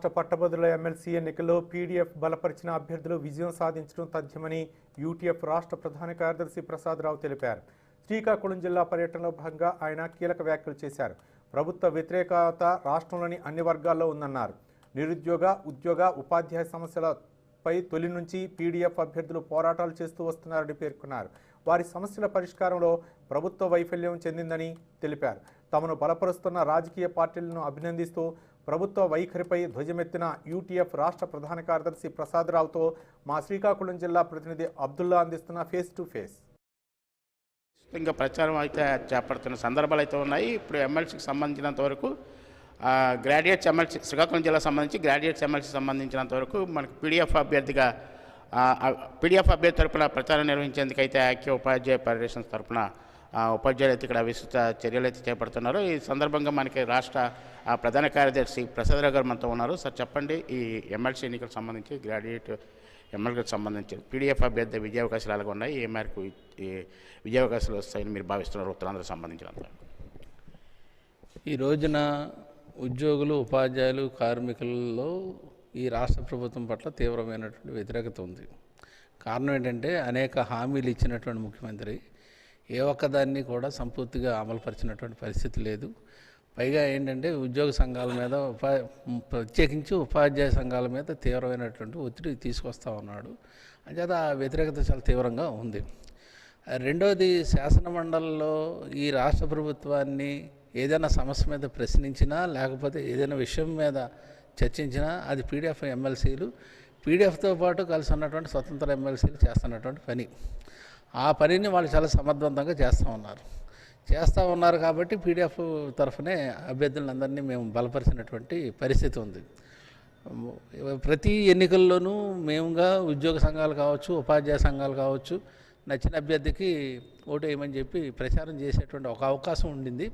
రాష్ట్ర పట్టభద్రుల ఎమ్మెల్సీ ఎన్నికల్లో పీడీఎఫ్ బలపరిచిన అభ్యర్థులు విజయం సాధించడం తథ్యమని యూటీఎఫ్ రాష్ట్ర ప్రధాన కార్యదర్శి ప్రసాదరావు తెలిపారు. శ్రీకాకుళం జిల్లా పర్యటనలో భాగంగా ఆయన కీలక వ్యాఖ్యలు చేశారు. ప్రభుత్వ వ్యతిరేకత రాష్ట్రంలోని అన్ని వర్గాల్లో ఉందన్నారు. నిరుద్యోగ ఉద్యోగ ఉపాధ్యాయ సమస్యలపై తొలి నుంచి పీడీఎఫ్ అభ్యర్థులు పోరాటాలు చేస్తూ వస్తున్నారని పేర్కొన్నారు. వారి సమస్యల పరిష్కారంలో ప్రభుత్వ వైఫల్యం చెందిందని తెలిపారు. తమను బలపరుస్తున్న రాజకీయ పార్టీలను అభినందిస్తూ ప్రభుత్వ వైఖరిపై ధ్వజమెత్తిన యూటీఎఫ్ రాష్ట్ర ప్రధాన కార్యదర్శి ప్రసాదరావుతో మా శ్రీకాకుళం జిల్లా ప్రతినిధి అబ్దుల్లా అందిస్తున్న ఫేస్ టు ఫేస్. ఇంకా ప్రచారం అయితే చేపడుతున్న సందర్భాలు అయితే ఉన్నాయి. ఇప్పుడు ఎమ్మెల్సీకి సంబంధించినంత వరకు గ్రాడ్యుయేట్స్ ఎమ్మెల్సీ శ్రీకాకుళం జిల్లా సంబంధించి గ్రాడ్యుయేట్స్ ఎమ్మెల్సీ సంబంధించినంత వరకు మనకు పీడిఎఫ్ అభ్యర్థిగా పీడిఎఫ్ అభ్యర్థి తరఫున ప్రచారం నిర్వహించేందుకు అయితే ఐక్య ఉపాధ్యాయ ఫెడరేషన్ తరపున ఉపాధ్యాయులు అయితే ఇక్కడ విస్తృత చర్యలు అయితే చేపడుతున్నారు. ఈ సందర్భంగా మనకి రాష్ట్ర ఆ, ప్రధాన కార్యదర్శి ప్రసాదరావు గారు మనతో ఉన్నారు. సార్ చెప్పండి ఈ ఎమ్మెల్సీ ఎన్నికలకు సంబంధించి గ్రాడ్యుయేట్ ఎమ్మెల్యేకి సంబంధించి పీడిఎఫ్ అభ్యర్థి విద్యావకాశాలు అవకాశాలు ఎలాగ ఉన్నాయి? ఏ మేరకు ఈ అవకాశాలు వస్తాయని మీరు భావిస్తున్నారు? ఉత్తరాంధ్ర సంబంధించినంత. ఈ రోజున ఉద్యోగులు ఉపాధ్యాయులు కార్మికులలో ఈ రాష్ట్ర ప్రభుత్వం పట్ల తీవ్రమైనటువంటి వ్యతిరేకత ఉంది. కారణం ఏంటంటే అనేక హామీలు ఇచ్చినటువంటి ముఖ్యమంత్రి ఏ ఒక్కదాన్ని కూడా సంపూర్తిగా అమలుపరిచినటువంటి పరిస్థితి లేదు. పైగా ఏంటంటే ఉద్యోగ సంఘాల మీద ఉపా ప్రత్యేకించి ఉపాధ్యాయ సంఘాల మీద తీవ్రమైనటువంటి ఒత్తిడి తీసుకొస్తా ఉన్నాడు. అంచేత ఆ వ్యతిరేకత చాలా తీవ్రంగా ఉంది. రెండవది శాసనమండలిలో ఈ రాష్ట్ర ప్రభుత్వాన్ని ఏదైనా సమస్య మీద ప్రశ్నించినా లేకపోతే ఏదైనా విషయం మీద చర్చించినా అది పీడిఎఫ్ ఎమ్మెల్సీలు పీడిఎఫ్తో పాటు కలిసి ఉన్నటువంటి స్వతంత్ర ఎమ్మెల్సీలు చేస్తున్నటువంటి పని. ఆ పనిని వాళ్ళు చాలా సమర్థవంతంగా చేస్తూ ఉన్నారు. చేస్తూ ఉన్నారు కాబట్టి పీడిఎఫ్ తరఫునే అభ్యర్థులందరినీ మేము బలపరిచినటువంటి పరిస్థితి ఉంది. ప్రతి ఎన్నికల్లోనూ మేముగా ఉద్యోగ సంఘాలు కావచ్చు ఉపాధ్యాయ సంఘాలు కావచ్చు నచ్చిన అభ్యర్థికి ఓటు వేయమని చెప్పి ప్రచారం చేసేటువంటి ఒక అవకాశం ఉండింది.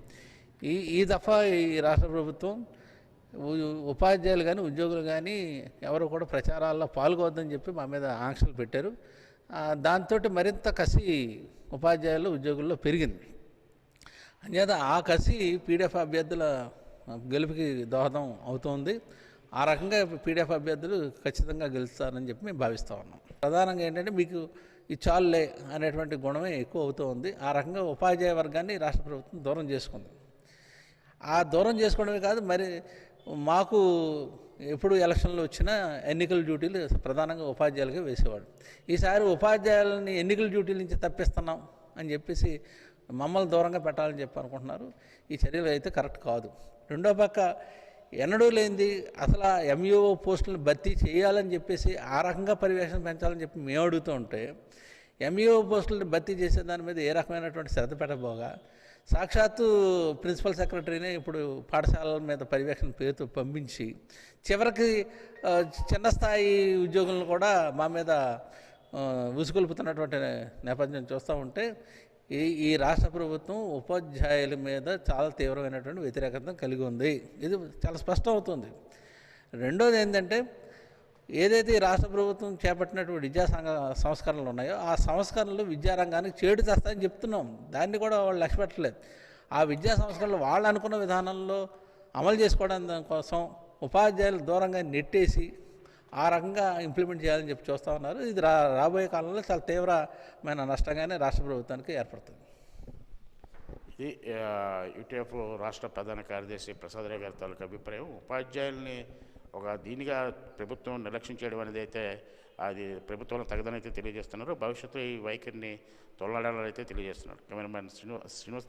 ఈ ఈ దఫా ఈ రాష్ట్ర ప్రభుత్వం ఉపాధ్యాయులు కానీ ఉద్యోగులు కానీ ఎవరు కూడా ప్రచారాల్లో పాల్గొవద్దని చెప్పి మా మీద ఆంక్షలు పెట్టారు. దాంతో మరింత కసి ఉపాధ్యాయులు ఉద్యోగుల్లో పెరిగింది. అంచేత ఆ కసి పీడిఎఫ్ అభ్యర్థుల గెలుపుకి దోహదం అవుతుంది. ఆ రకంగా పీడిఎఫ్ అభ్యర్థులు ఖచ్చితంగా గెలుస్తారని చెప్పి మేము భావిస్తూ ఉన్నాం. ప్రధానంగా ఏంటంటే మీకు ఈ చాలులే అనేటువంటి గుణమే ఎక్కువ అవుతూ ఉంది ఆ రకంగా ఉపాధ్యాయ వర్గాన్ని రాష్ట్ర ప్రభుత్వం దూరం చేసుకుంది. ఆ దూరం చేసుకోవడమే కాదు మరి మాకు ఎప్పుడు ఎలక్షన్లు వచ్చినా ఎన్నికల డ్యూటీలు ప్రధానంగా ఉపాధ్యాయులుగా వేసేవాడు. ఈసారి ఉపాధ్యాయులని ఎన్నికల డ్యూటీల నుంచి తప్పిస్తున్నాం అని చెప్పేసి మమ్మల్ని దూరంగా పెట్టాలని చెప్పి అనుకుంటున్నారు. ఈ చర్యలు అయితే కరెక్ట్ కాదు. రెండో పక్క ఎన్నడూ లేనిది అసలు ఆ ఎంఈఓ పోస్టులను భర్తీ చేయాలని చెప్పేసి ఆ రకంగా పర్యవేక్షణ పెంచాలని చెప్పి మేము అడుగుతూ ఉంటే ఎంఈఓ పోస్టులను భర్తీ చేసే దాని మీద ఏ రకమైనటువంటి శ్రద్ధ పెట్టబోగా? సాక్షాత్తు ప్రిన్సిపల్ సెక్రటరీనే ఇప్పుడు పాఠశాలల మీద పర్యవేక్షణ పేరుతో పంపించి చివరికి చిన్న స్థాయి ఉద్యోగులను కూడా మా మీద ఆ, ఉసుకొల్పుతున్నటువంటి నేపథ్యం చూస్తూ ఉంటే ఈ ఈ రాష్ట్ర ప్రభుత్వం ఉపాధ్యాయుల మీద చాలా తీవ్రమైనటువంటి వ్యతిరేకతను కలిగి ఉంది. ఇది చాలా స్పష్టం అవుతుంది రెండోది ఏంటంటే ఏదైతే ఈ రాష్ట్ర ప్రభుత్వం చేపట్టినటువంటి విద్యా సంఘ సంస్కరణలు ఉన్నాయో ఆ సంస్కరణలు విద్యారంగానికి చేడు తెస్తాయని చెప్తున్నాం. దాన్ని కూడా వాళ్ళు లక్ష్య పెట్టలేదు ఆ విద్యా సంస్కరణలు వాళ్ళు అనుకున్న విధానంలో అమలు చేసుకోవడం కోసం ఉపాధ్యాయులు దూరంగా నెట్టేసి ఆ రకంగా ఇంప్లిమెంట్ చేయాలని చెప్పి చూస్తూ ఉన్నారు. ఇది రా రాబోయే కాలంలో చాలా తీవ్రమైన నష్టంగానే రాష్ట్ర ప్రభుత్వానికి ఏర్పడుతుంది. ఇది యూటీఎఫ్ రాష్ట్ర ప్రధాన కార్యదర్శి ప్రసాదరావు గారి తాలూకు అభిప్రాయం. ఉపాధ్యాయుల్ని ఒక దీనిగా ప్రభుత్వం నిర్లక్ష్యం చేయడం అనేది అయితే అది ప్రభుత్వంలో తగదనైతే తెలియజేస్తున్నారు. భవిష్యత్తులో ఈ వైఖరిని తొలడాలని అయితే తెలియజేస్తున్నారు. కెమెరామ్యాన్ శ్రీనివాస్ శ్రీనివాస్